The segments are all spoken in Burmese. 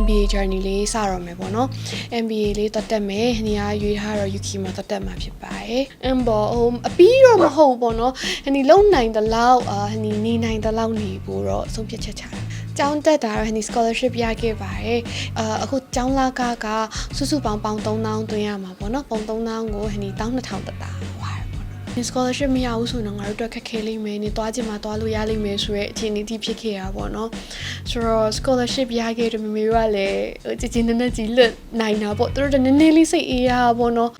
MBA journey လေးစတော့မယ်ပေါ့နော် MBA လေးတက်တက်မယ်ဟနီကရွေးထားတော့ UK မှာတက်တက်မှာဖြစ်ပါတယ်အမ်ဘောဟိုအပီးတော့မဟုတ်ဘူးပေါ့နော်ဟနီလုံနိုင်တဲ့လောက်အာဟနီနေနိုင်တဲ့လောက်နေဖို့တော့ဆုံးဖြတ်ချက်ချတာကျောင်းတက်တာတော့ဟနီ scholarship ရခဲ့ပါတယ်အာအခုကျောင်းလာကကစုစုပေါင်းပေါင်း3000သွင်းရမှာပေါ့နော်ပုံ3000ကိုဟနီ12000တက်တာဟွာပေါ့နော် scholarship မရဘူးဆိုတော့ငါတို့အတွက်ခက်ခဲလိမ့်မယ်နေသွားချင်မှသွားလို့ရလိမ့်မယ်ဆိုရဲအခြေအနေတိဖြစ်ခဲ့ရပါတော့ဆိုတော့ scholarship ရခဲ့တဲ့မမေတို့ကလည်းကြည်ကြည်နက်နက်ကြီးလွတ်နိုင်တာပေါ့သူတို့တနည်းနည်းလေးစိတ်အေးရပါပေါ့နော်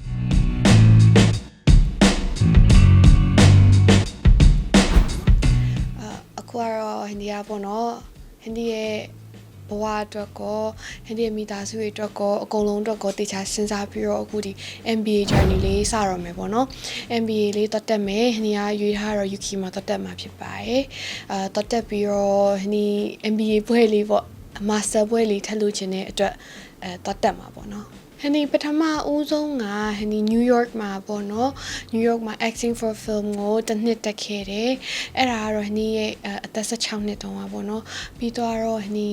အာအခုကတော့ဟင်ဒီကပေါ့နော်ဟင်ဒီရဲ့ ဘဝအတွက်ကောဟန်ဒီရဲ့မိသားစုတွေအတွက်ကောအကုန်လုံးအတွက်ကောတေချာစဉ်းစားပြီးတော့အခုဒီ MBA journey လေးစတော့မယ်ပေါ့နော် MBA လေးတက်တက်မယ်ဟန်ဒီကရွေးထားတော့ UK မှာတက်တက်မှာဖြစ်ပါတယ်အာတက်တက်ပြီးတော့ဟန်ဒီ MBA ဘွဲ့လေးပေါ့ master ဘွဲ့လေးထပ်လို့ခြင်းတဲ့အတွက်အဲတက်တက်မှာပေါ့နော် ဟန်ဒီပထမဦးဆုံးကဟန်ဒီ New York မှာပေါ့နော် New York မှာ acting for film ကိုတစ်နှစ်တက်ခဲ့တယ်အဲ့ဒါကတော့ဟန်ဒီရဲ့အဲအသက်16နှစ်တုန်းကပေါ့နော်ပြီးတော့ဟန်ဒီ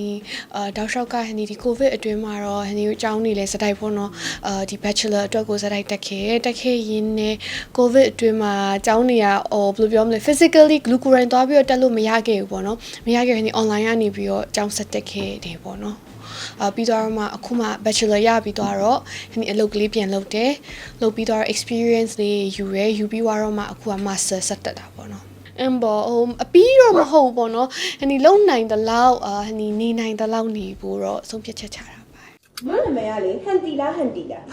အာတောက်လျှောက်ကဟန်ဒီဒီ covid အတွင်းမှာတော့ဟန်ဒီအကြောင်းနေလဲစတိုက်ပေါ့နော်အာဒီ bachelor အတွက်ကိုစတိုက်တက်ခဲ့တယ်တက်ခဲ့ရင်းနဲ့ covid အတွင်းမှာအကြောင်းနေရဟိုဘယ်လိုပြောမလဲ physically glucurine သွားပြီးတော့တက်လို့မရခဲ့ဘူးပေါ့နော်မရခဲ့ရင်ဒီ online ကနေပြီးတော့အကြောင်းဆက်တက်ခဲ့တယ်ပေါ့နော်အာ ပြီးတော့မှအခုမှ bachelor ရပြီးတော့ဟိုအလုပ်ကလေးပြန်လုပ်တယ်လုပ်ပြီးတော့ experience လေးယူရယူပြီးတော့မှအခုက master ဆက်တက်တာပေါ့နော်အမ်ဘောဟိုအပီးတော့မဟုတ်ဘူးပေါ့နော်ဟိုဒီလုံနိုင်တဲ့လောက်အာဟိုနေနိုင်တဲ့လောက်နေဖို့တော့အဆုံးဖြတ်ချက်ချတာပါမနာမည်ကလေဟန်တီလားဟန်တီလား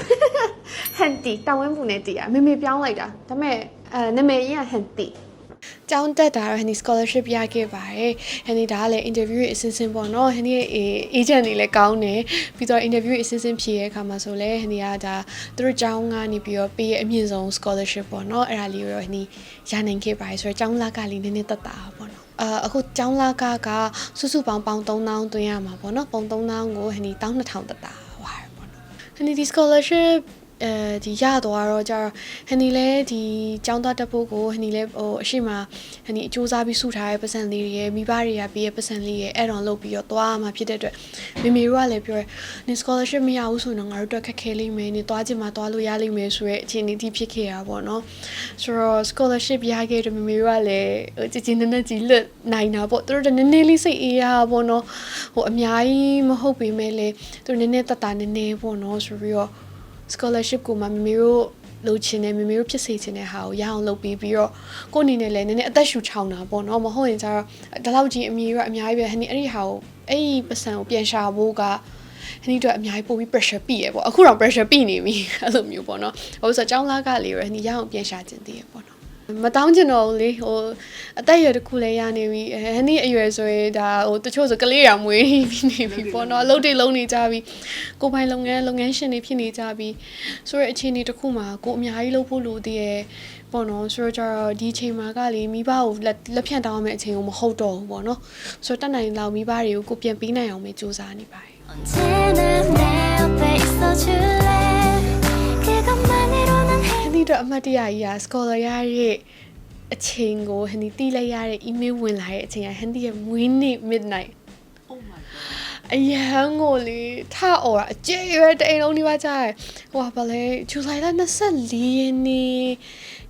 ဟန်တီတောင်ဝင်းပူနဲ့တီးอ่ะမေမေပြောင်းလိုက်တာဒါပေမဲ့အဲနာမည်ရင်းကဟန်တီ ကျောင်းတက်တာတော့ဟန်ဒီ scholarship ရခဲ့ပါတယ်ဟန်ဒီဒါကလည်း interview ရဲ့အစင်းစင်းပေါ့နော်ဟန်ဒီရဲ့ agent တွေလည်းကောင်းတယ်ပြီးတော့ interview ရဲ့အစင်းစင်းဖြေရဲ့အခါမှာဆိုလဲဟန်ဒီကဒါသူတို့ကျောင်းကနေပြီးတော့ပေးရဲ့အမြင့်ဆုံး scholarship ပေါ့နော်အဲ့ဒါလေးကိုတော့ဟန်ဒီရနိုင်ခဲ့ပါတယ်ဆိုတော့ကျောင်းလာကလေးနည်းနည်းတက်တာပေါ့နော်အာအခုကျောင်းလာကကစုစုပေါင်းပေါင်း3000သွင်းရမှာပေါ့နော်ပုံ3000ကိုဟန်ဒီ12000တက်တာဟွာပေါ့နော်ဟန်ဒီဒီ scholarship အဲဒီရတော့တော့ကြတော့ဟန်နီလဲဒီចောင်းသားတက်ဖို့ကိုဟန်နီလဲဟိုအရှိမဟန်နီအကျိုးစားပြီးစုထားတဲ့ပတ်စံလေးတွေရဲ့မိဘတွေကပေးရဲ့ပတ်စံလေးရဲ့အဲ့တော့လုပ်ပြီးတော့သွားမှာဖြစ်တဲ့အတွက်မေမေတို့ကလည်းပြောရဲနင် scholarship မရဘူးဆိုတော့ငါတို့အတွက်ခက်ခဲလိမ့်မယ်နင်သွားချင်မှသွားလို့ရလိမ့်မယ်ဆိုရဲအခြေအနေတိဖြစ်ခဲ့ရပါတော့ဆိုတော့ scholarship ရခဲ့တဲ့မေမေတို့ကလည်းကြည်ကြည်နက်နက်ကြီးလွတ်နိုင်တာပေါ့သူတို့တနည်းနည်းလေးစိတ်အေးရပါပေါ့နော်ဟိုအများကြီးမဟုတ်ပေမဲ့လေသူနည်းနည်းတတနည်းနည်းပေါ့နော်ဆိုပြီးတော့ scholarship ကိုမှမမေတို့လုပ်ချင်တယ်မမေတို့ဖြစ်စေချင်တဲ့ဟာကိုရအောင်လုပ်ပြီးပြီးတော့ကိုအနေနဲ့လည်းနည်းနည်းအသက်ရှူချောင်းတာပေါ့နော်မဟုတ်ရင်ကျတော့ဒီလောက်ကြီးအမြည်ရအများကြီးပဲဟန်ဒီအဲ့ဒီဟာကိုအဲ့ဒီပတ်စံကိုပြန်ရှာဖို့ကဟန်ဒီတော့အများကြီးပို့ပြီး pressure ပြီရပေါ့အခုတော့ pressure ပြီနေပြီအဲ့လိုမျိုးပေါ့နော်ဟိုဆိုတော့ចောင်းလာကလေးရဟန်ဒီရအောင်ပြန်ရှာခြင်းတည်းရပေါ့နော် မတောင်းကျင်တော့ဘူးလေဟိုအသက်အရွယ်တစ်ခုလည်းရနေပြီဟန်ဒီအရွယ်ဆိုရင်ဒါဟိုတချို့ဆိုကလေးရောင်မွေးပြီးနေပြီပေါ့နော်အလုပ်တွေလုပ်နေကြပြီကိုပိုင်လုပ်ငန်းလုပ်ငန်းရှင်တွေဖြစ်နေကြပြီဆိုတော့အခြေအနေတစ်ခုမှာကိုအများကြီးလုပ်ဖို့လိုသေးရဲ့ပေါ့နော်ဆိုတော့ကျတော့ဒီအချိန်မှာကလေမိဘကိုလက်ဖြန့်တောင်းရမယ့်အချိန်ကိုမဟုတ်တော့ဘူးပေါ့နော်ဆိုတော့တတ်နိုင်လောက်မိဘတွေကိုကိုပြန်ပေးနိုင်အောင်ပဲစူးစမ်းနေပါတယ် Until I'm there, face to you. ဟန်ဒီတော့အမှတ်တရကြီးက scholar ရတဲ့အချိန်ကိုဟန်ဒီတီးလိုက်ရတဲ့ email ဝင်လာတဲ့အချိန်ကဟန်ဒီရဲ့မွေးနေ့ midnight အရန်ကိုလေထအော်တာအကျဲရွယ်တအိမ်လုံးဒီပါကြရဟိုပါလေဇူလိုင်လ24ရက်နေ့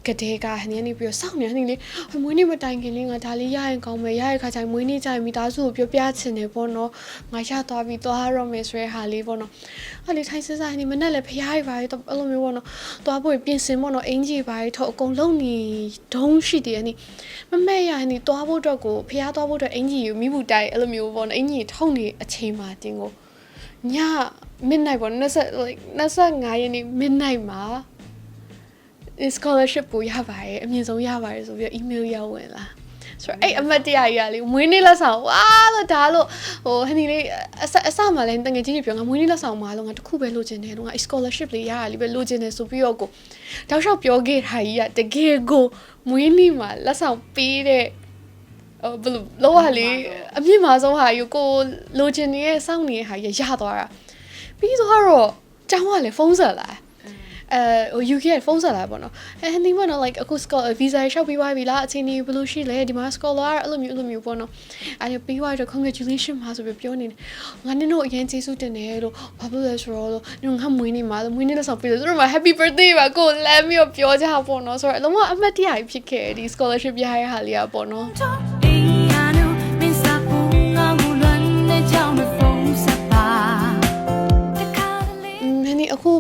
ကတဲ့ကဟန်နီကနေပြီးတော့စောင့်နေဟန်နီလေမွေးနေ့မတိုင်ခင်လေးငါဒါလေးရရင်ကောင်းမယ်ရရခါကျရင်မွေးနေ့ကျရင်မိသားစုကိုပြောပြချင်တယ်ပေါ့နော်ငါရသွားပြီးသွားရမယ်ဆိုတဲ့ဟာလေးပေါ့နော်အဲ့လေထိုင်စစားဟန်နီမနဲ့လည်းဖျားရပါရဲ့အဲ့လိုမျိုးပေါ့နော်သွားဖို့ပြင်ဆင်ပေါ့နော်အင်ကြီးပါရဲ့ထုတ်အကုန်လုံးနေဒုံးရှိတယ်ဟန်နီမမက်ရဟန်နီသွားဖို့အတွက်ကိုဖျားသွားဖို့အတွက်အင်ကြီးကိုမိဘူးတိုက်အဲ့လိုမျိုးပေါ့နော်အင်ကြီးထုတ်နေအချိန်မှာတင်ကိုည midnight ပေါ့20 like 25ရက်နေ့ midnight မှာ scholarship ကိုရပါတယ်အမြင့်ဆုံးရပါတယ်ဆိုပြီးတော့ email ရောက်ဝင်လာဆိုတော့အဲ့အမတ်တရားကြီးကလေမွေးနေ့လက်ဆောင်ဝါလို့ဒါလို့ဟိုဟန်ဒီလေးအစအစမှလည်းတငယ်ချင်းတွေပြောငါမွေးနေ့လက်ဆောင်မှာလို့ငါတခုပဲလိုချင်တယ်လို့ငါ scholarship လေးရရလေးပဲလိုချင်တယ်ဆိုပြီးတော့ကိုတောက်လျှောက်ပြောခဲ့တာကြီးကတကယ်ကိုမွေးနေ့မှာလက်ဆောင်ပေးတဲ့ဟိုဘယ်လိုလောကလေအမြင့်မာဆုံးဟာယူကိုလိုချင်နေတဲ့စောင့်နေတဲ့ဟာရရသွားတာပြီးတော့ကျောင်းကလည်းဖုန်းဆက်လာ ဟို UK ကဖုန်းဆက်လာပေါ့နော်အဲဟန်ဒီပေါ့နော် like အခု scholar visa ရှောက်ပြီးသွားပြီလားအချိန်ကြီးဘယ်လိုရှိလဲဒီမှာ scholar အဲ့လိုမျိုးအဲ့လိုမျိုးပေါ့နော်အဲပြီးသွားတော့ congratulation ပါဆိုပြီးပြောနေတယ်ငါနင်တို့အရင်ကျေးဇူးတင်တယ်လို့ဘာဖြစ်လဲဆိုတော့နင်ငါမွေးနေမှာလို့မွေးနေလို့ဆိုပြီးတော့သူတို့မှာ happy birthday ပါကိုလမ်းပြီးတော့ပြောကြပေါ့နော်ဆိုတော့အလုံးဝအမှတ်တရဖြစ်ခဲ့ဒီ scholarship ရရဟာလေးอ่ะပေါ့နော်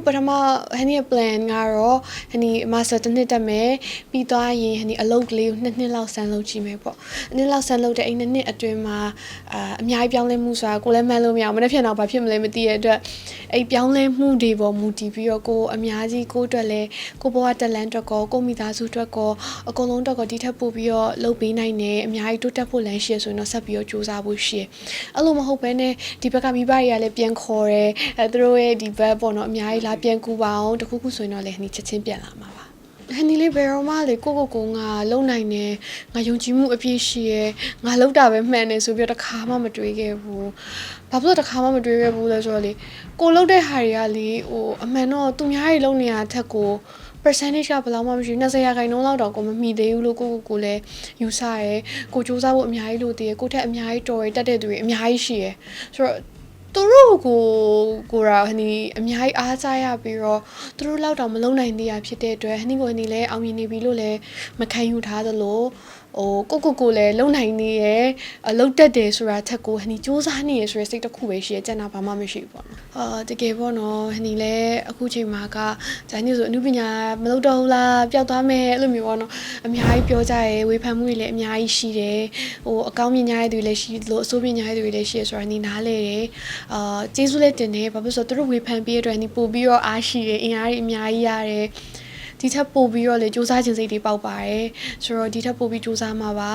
ပထမဟန်ဒီရဲ့ plan ကတော့ဟန်ဒီ master တစ်နှစ်တက်မယ်ပြီးသွားရင်ဟန်ဒီအလုပ်ကလေးကိုနှစ်နှစ်လောက်ဆန်းလုပ်ကြည့်မယ်ပေါ့အနှစ်လောက်ဆန်းလုပ်တဲ့အဲ့နှစ်နှစ်အတွင်းမှာအာအများကြီးပြောင်းလဲမှုဆိုတာကိုလည်းမှန်းလို့မရအောင်မနေ့ဖြန်တော့ဘာဖြစ်မလဲမသိရတဲ့အတွက်အဲ့ပြောင်းလဲမှုတွေပေါ်မူတည်ပြီးတော့ကိုအများကြီးကိုအတွက်လဲကိုဘဝတက်လန်အတွက်ကောကိုမိသားစုအတွက်ကောအကုန်လုံးအတွက်ကောဒီထက်ပိုပြီးတော့လုပ်ပေးနိုင်တယ်အများကြီးတိုးတက်ဖို့လမ်းရှိရဆိုရင်တော့ဆက်ပြီးတော့စူးစမ်းဖို့ရှိရအဲ့လိုမဟုတ်ဘဲနဲ့ဒီဘက်ကမိဘတွေကလည်းပြန်ခေါ်တယ်အဲသူတို့ရဲ့ဒီဘက်ပေါ့နော်အများကြီးလာပြန်ကူပါအောင်တခုခုဆိုရင်တော့လည်းဟိချက်ချင်းပြန်လာမှာပါဟန်ဒီလေးဘယ်တော့မှလေကိုကိုကိုငါလုံနိုင်တယ်ငါယုံကြည်မှုအပြည့်ရှိရဲငါလောက်တာပဲမှန်တယ်ဆိုပြီးတော့တစ်ခါမှမတွေးခဲ့ဘူးဘာဖြစ်လို့တစ်ခါမှမတွေးခဲ့ဘူးလဲဆိုတော့လေကိုလောက်တဲ့ဟာတွေကလေဟိုအမှန်တော့သူများတွေလုံနေရတဲ့ထက်ကို percentage ကဘယ်လောက်မှမရှိဘူး20ရာခိုင်နှုန်းလောက်တော့ကိုမမီသေးဘူးလို့ကိုကိုကိုလည်းယူဆရဲကိုစူးစမ်းဖို့အများကြီးလိုသေးတယ်ကိုထက်အများကြီးတော်ရတက်တဲ့သူတွေအများကြီးရှိရဲဆိုတော့ သူတို့ကိုကိုရာဟနီအများကြီးအားစားရပြီးတော့သူတို့လောက်တော့မလုံနိုင်သေးရဖြစ်တဲ့အတွက်ဟနီကိုဟနီလည်းအောင်မြင်နေပြီလို့လည်းမခံယူထားသလိုဟိုကိုကိုကိုလည်းလုံနိုင်နေရဲ့အလုံတက်တယ်ဆိုတာထက်ကိုဟနီစူးစမ်းနေရဆိုတဲ့စိတ်တစ်ခုပဲရှိရကျန်တာဘာမှမရှိဘူးပေါ့နော်အာတကယ်ပေါ့နော်ဟနီလည်းအခုချိန်မှာကဂျာနီဆိုအမှုပညာမလုပ်တော့ဘူးလားပျောက်သွားမယ်အဲ့လိုမျိုးပေါ့နော်အများကြီးပြောကြရဲဝေဖန်မှုတွေလည်းအများကြီးရှိတယ်ဟိုအကောင်းမြင်ကြတဲ့သူတွေလည်းရှိလို့အဆိုးမြင်ကြတဲ့သူတွေလည်းရှိရဆိုတာဟနီနားလဲတယ်အာကျေးဇူးလည်းတင်တယ်ဘာဖြစ်လို့လဲဆိုတော့သူတို့ဝေဖန်ပေးတဲ့အတွက်ဒီပို့ပြီးတော့အားရှိတယ်အင်အားကြီးအများကြီးရတယ် ဒီထက်ပို့ပြီးတော့လေစူးစမ်းခြင်းစိတ်တွေပေါက်ပါတယ်ဆိုတော့ဒီထက်ပို့ပြီးစူးစမ်းမှာပါ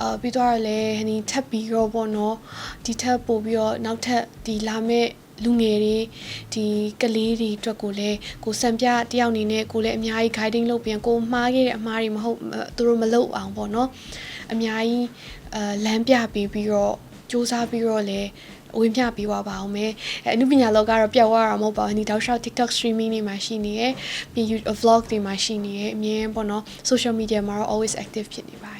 အာပြီးတော့လည်းဟိုထပ်ပြီးတော့ပေါ့နော်ဒီထက်ပို့ပြီးတော့နောက်ထပ်ဒီလာမဲ့လူငယ်တွေဒီကလေးတွေအတွက်ကိုလည်းကိုစံပြတယောက်အနေနဲ့ကိုလည်းအများကြီး guiding လုပ်ပြန်ကိုမှားခဲ့တဲ့အမှားတွေမဟုတ်သူတို့မလုပ်အောင်ပေါ့နော်အများကြီးအာလမ်းပြပေးပြီးတော့ စူးစမ်းပြီးတော့လည်းဝင်းပြပေးသွားပါအောင်မယ်အဲအနုပညာလောကကတော့ပျောက်သွားတာမဟုတ်ပါဘူးဒီတောက်လျှောက် TikTok streaming တွေမှာရှိနေရယ်ပြီး vlog တွေမှာရှိနေရယ်အမြင်ပေါ့နော် social media မှာတော့ always active ဖြစ်နေပါတယ်